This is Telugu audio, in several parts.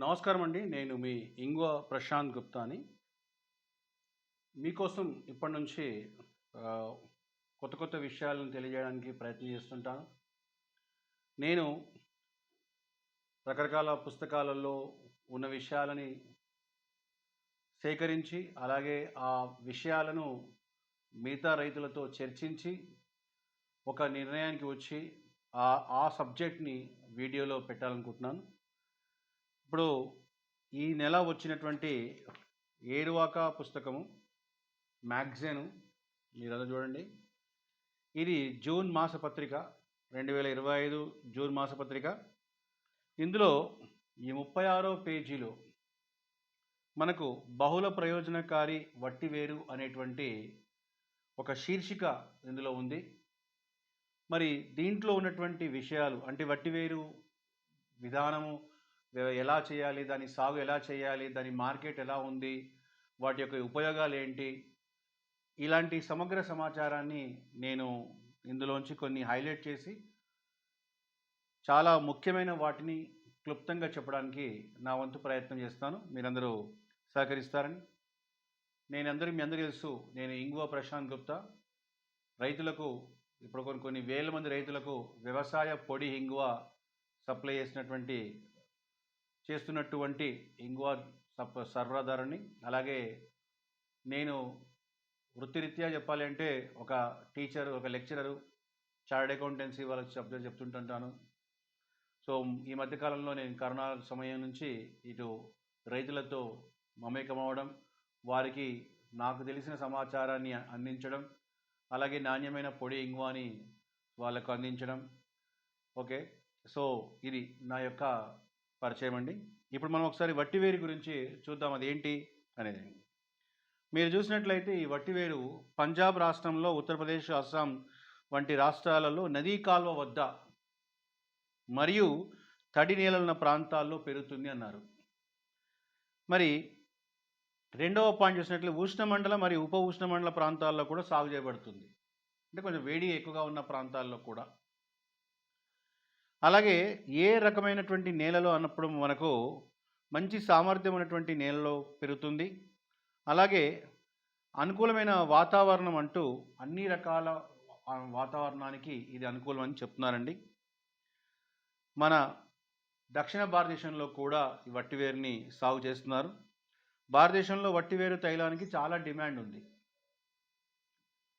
నమస్కారం అండి నేను మీ ఇంగువ ప్రశాంత్ గుప్తాని. మీకోసం ఇప్పటి నుంచి కొత్త కొత్త విషయాలను తెలియజేయడానికి ప్రయత్నం చేస్తుంటాను. నేను రకరకాల పుస్తకాలలో ఉన్న విషయాలని సేకరించి అలాగే ఆ విషయాలను మిగతా రైతులతో చర్చించి ఒక నిర్ణయానికి వచ్చి ఆ ఆ సబ్జెక్ట్ని వీడియోలో పెట్టాలనుకుంటున్నాను. ఇప్పుడు ఈ నెల వచ్చినటువంటి ఏరువాక పుస్తకము మ్యాగజైన్ మీరంతా చూడండి. ఇది జూన్ మాస పత్రిక రెండు వేల ఇరవై ఐదు జూన్ మాసపత్రిక ఇందులో ఈ ముప్పై ఆరో పేజీలో మనకు బహుళ ప్రయోజనకారి వట్టివేరు అనేటువంటి ఒక శీర్షిక ఇందులో ఉంది. మరి దీంట్లో ఉన్నటువంటి విషయాలు అంటే వట్టివేరు విధానము ఎలా చేయాలి దాని సాగు ఎలా చేయాలి దాని మార్కెట్ ఎలా ఉంది వాటి యొక్క ఉపయోగాలు ఏంటి ఇలాంటి సమగ్ర సమాచారాన్ని నేను ఇందులోంచి కొన్ని హైలైట్ చేసి చాలా ముఖ్యమైన వాటిని క్లుప్తంగా చెప్పడానికి నా వంతు ప్రయత్నం చేస్తాను. మీరందరూ సహకరిస్తారని. నేను అందరూ మీ అందరూ తెలుసు నేను ఇంగువ ప్రశాంత్ గుప్తా. రైతులకు ఇప్పుడు కొన్ని కొన్ని వేల మంది రైతులకు వ్యవసాయ పొడి ఇంగువ సప్లై చేసినటువంటి చేస్తున్నటువంటి ఇంగువ సప్ సరఫరాదారుని అలాగే నేను వృత్తిరీత్యా చెప్పాలి అంటే ఒక టీచర్ ఒక లెక్చరరు చార్డ్ అకౌంటెన్సీ వాళ్ళకి సబ్జెక్ట్ చెప్తుంటుంటాను. సో ఈ మధ్యకాలంలో నేను కరోనా సమయం నుంచి ఇటు రైతులతో మమేకమవడం వారికి నాకు తెలిసిన సమాచారాన్ని అందించడం అలాగే నాణ్యమైన పొడి ఇంగువాని వాళ్ళకు అందించడం. ఓకే? సో ఇది నా యొక్క పరిచయం అండి ఇప్పుడు మనం ఒకసారి వట్టివేరు గురించి చూద్దాం అది ఏంటి అనేది. మీరు చూసినట్లయితే ఈ వట్టివేరు పంజాబ్ రాష్ట్రంలో ఉత్తరప్రదేశ్ అస్సాం వంటి రాష్ట్రాలలో నదీ కాల్వ వద్ద మరియు తడి నేలలున్న ప్రాంతాల్లో పెరుగుతుంది అన్నారు. మరి రెండవ పాయింట్ చూసినట్లు ఉష్ణమండల మరియు ఉప ఉష్ణమండల ప్రాంతాల్లో కూడా సాగు చేయబడుతుంది. అంటే కొంచెం వేడి ఎక్కువగా ఉన్న ప్రాంతాల్లో కూడా. అలాగే ఏ రకమైనటువంటి నేలలో అన్నప్పుడు మనకు మంచి సామర్థ్యం ఉన్నటువంటి నేలలో పెరుగుతుంది. అలాగే అనుకూలమైన వాతావరణం అంటూ అన్ని రకాల వాతావరణానికి ఇది అనుకూలం అని చెప్తున్నారండి. మన దక్షిణ భారతదేశంలో కూడా ఈ వట్టివేరుని సాగు చేస్తున్నారు. భారతదేశంలో వట్టివేరు తైలానికి చాలా డిమాండ్ ఉంది.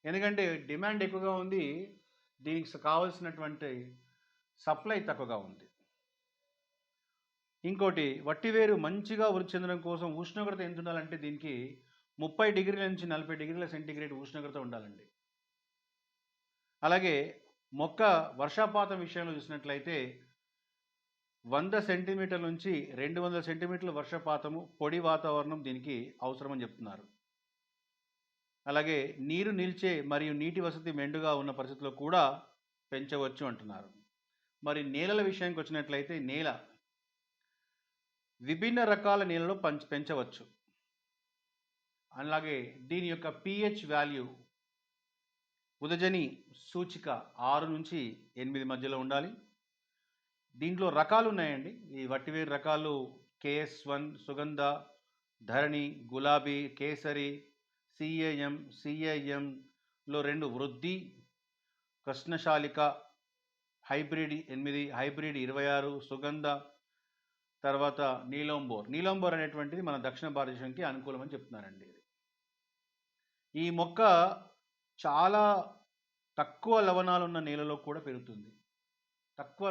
ఎందుకంటే డిమాండ్ ఎక్కువగా ఉంది. దీనికి కావలసినటువంటి సప్లై తక్కువగా ఉంది. ఇంకోటి వట్టివేరు మంచిగా వృద్ధి చెందడం కోసం ఉష్ణోగ్రత ఎంత ఉండాలంటే దీనికి ముప్పై డిగ్రీల నుంచి నలభై డిగ్రీల సెంటీగ్రేడ్ ఉష్ణోగ్రత ఉండాలండి. అలాగే మొక్క వర్షపాతం విషయంలో చూసినట్లయితే వంద సెంటీమీటర్ల నుంచి రెండు వందల సెంటీమీటర్ల వర్షపాతము పొడి వాతావరణం దీనికి అవసరమని చెప్తున్నారు. అలాగే నీరు నిల్చే మరియు నీటి వసతి మెండుగా ఉన్న పరిస్థితుల్లో కూడా పెంచవచ్చు అంటున్నారు. మరి నేలల విషయానికి వచ్చినట్లయితే నేల విభిన్న రకాల నేలలు పంచ పెంచవచ్చు. అలాగే దీని యొక్క పిహెచ్ వాల్యూ ఉదజని సూచిక ఆరు నుంచి ఎనిమిది మధ్యలో ఉండాలి. దీంట్లో రకాలు ఉన్నాయండి. ఈ వట్టివేరు రకాలు కేఎస్ వన్ సుగంధ ధరణి గులాబీ కేసరి సిఏఎం సిఏఎంలో రెండు వృద్ధి కృష్ణశాలిక హైబ్రిడ్ ఎనిమిది హైబ్రిడ్ ఇరవై ఆరు సుగంధ తర్వాత నీలంబోర్. నీలంబోర్ అనేటువంటిది మన దక్షిణ భారతదేశానికి అనుకూలమని చెప్తున్నానండి ఇది. ఈ మొక్క చాలా తక్కువ లవణాలు ఉన్న నేలలో కూడా పెరుగుతుంది. తక్కువ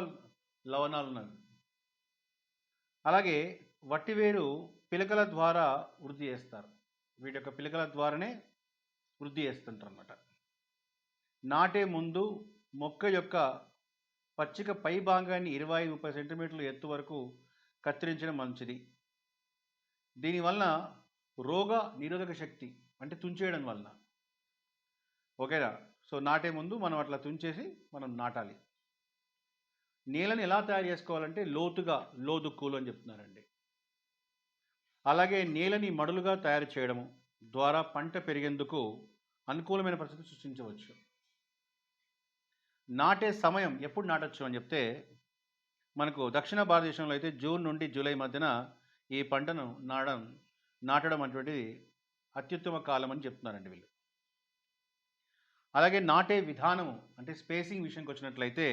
లవణాలు ఉన్నవి అలాగే వట్టివేరు పిలకల ద్వారా వృద్ధి చేస్తారు. వీటి యొక్క పిలకల ద్వారానే వృద్ధి చేస్తుంటారు అన్నమాట నాటే ముందు మొక్క యొక్క పచ్చిక పై భాగాన్ని ఇరవై ముప్పై సెంటీమీటర్ల ఎత్తు వరకు కత్తిరించడం మంచిది. దీనివలన రోగ నిరోధక శక్తి అంటే తుంచేయడం వలన. ఓకేనా? సో నాటే ముందు మనం అట్లా తుంచేసి మనం నాటాలి. నేలను ఎలా తయారు చేసుకోవాలంటే లోతుగా లోదుక్కులు అని చెప్తున్నారండి. అలాగే నేలని మడులుగా తయారు చేయడము ద్వారా పంట పెరిగేందుకు అనుకూలమైన పరిస్థితి సృష్టించవచ్చు. నాటే సమయం ఎప్పుడు నాటొచ్చు అని చెప్తే మనకు దక్షిణ భారతదేశంలో అయితే జూన్ నుండి జూలై మధ్యన ఈ పంటను నాడడం నాటడం అటువంటిది అత్యుత్తమ కాలం అని చెప్తున్నారండి వీళ్ళు. అలాగే నాటే విధానము అంటే స్పేసింగ్ విషయంకి వచ్చినట్లయితే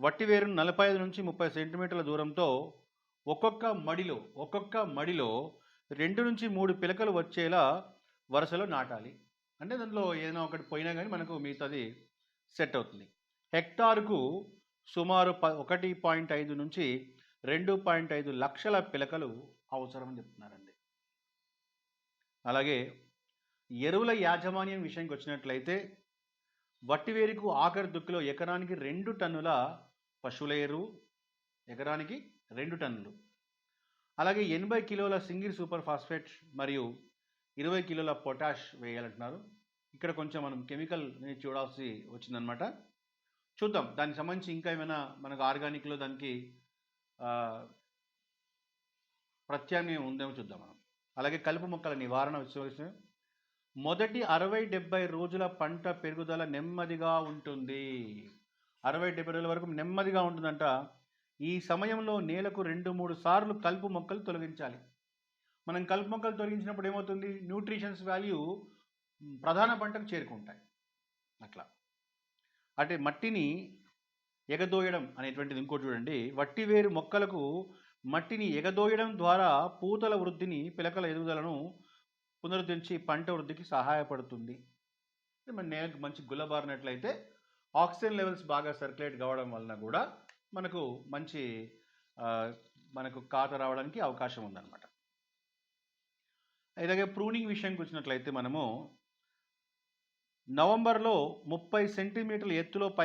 వట్టివేరును నలభై ఐదు నుంచి ముప్పై సెంటీమీటర్ల దూరంతో ఒక్కొక్క మడిలో ఒక్కొక్క మడిలో రెండు నుంచి మూడు పిలకలు వచ్చేలా వరుసలో నాటాలి. అంటే దాంట్లో ఏదైనా ఒకటి పోయినా కానీ మనకు మిగతాది సెట్ అవుతుంది. హెక్టార్కు సుమారు ప ఒకటి పాయింట్ ఐదు నుంచి రెండు పాయింట్ ఐదు లక్షల పిలకలు అవసరం అని చెప్తున్నారండి. అలాగే ఎరువుల యాజమాన్యం విషయానికి వచ్చినట్లయితే వట్టివేరుకు ఆఖరి దుక్కిలో ఎకరానికి రెండు టన్నుల పశువుల ఎరువు ఎకరానికి రెండు టన్నులు. అలాగే ఎనభై కిలోల సింగిల్ సూపర్ ఫాస్ఫేట్ మరియు ఇరవై కిలోల పొటాష్ వేయాలంటున్నారు. ఇక్కడ కొంచెం మనం కెమికల్ చూడాల్సి వచ్చిందనమాట చూద్దాం. దానికి సంబంధించి ఇంకా ఏమైనా మనకు ఆర్గానిక్లో దానికి ప్రత్యామ్నాయం ఉందేమో చూద్దాం మనం. అలాగే కలుపు మొక్కల నివారణ విషయం మొదటి అరవై డెబ్బై రోజుల పంట పెరుగుదల నెమ్మదిగా ఉంటుంది. అరవై డెబ్బై రోజుల వరకు నెమ్మదిగా ఉంటుందంట. ఈ సమయంలో నేలకు రెండు మూడు సార్లు కలుపు మొక్కలు తొలగించాలి. మనం కలుపు మొక్కలు తొలగించినప్పుడు ఏమవుతుంది? న్యూట్రిషన్స్ వాల్యూ ప్రధాన పంటకు చేరుకుంటాయి. అట్లా. అంటే మట్టిని ఎగదోయడం అనేటువంటిది ఇంకోటి చూడండి. వట్టి వేరు మొక్కలకు మట్టిని ఎగదోయడం ద్వారా పూతల వృద్ధిని పిలకల ఎదుగుదలను పునరుద్ధరించి పంట వృద్ధికి సహాయపడుతుంది. మన నేలకు మంచి గుల్లబారినట్లయితే ఆక్సిజన్ లెవెల్స్ బాగా సర్క్యులేట్ కావడం వలన కూడా మనకు మంచి మనకు కాత రావడానికి అవకాశం ఉందన్నమాట. ఇలాగే ప్రూనింగ్ విషయానికి వచ్చినట్లయితే మనము నవంబర్లో ముప్పై సెంటీమీటర్ల ఎత్తులో పై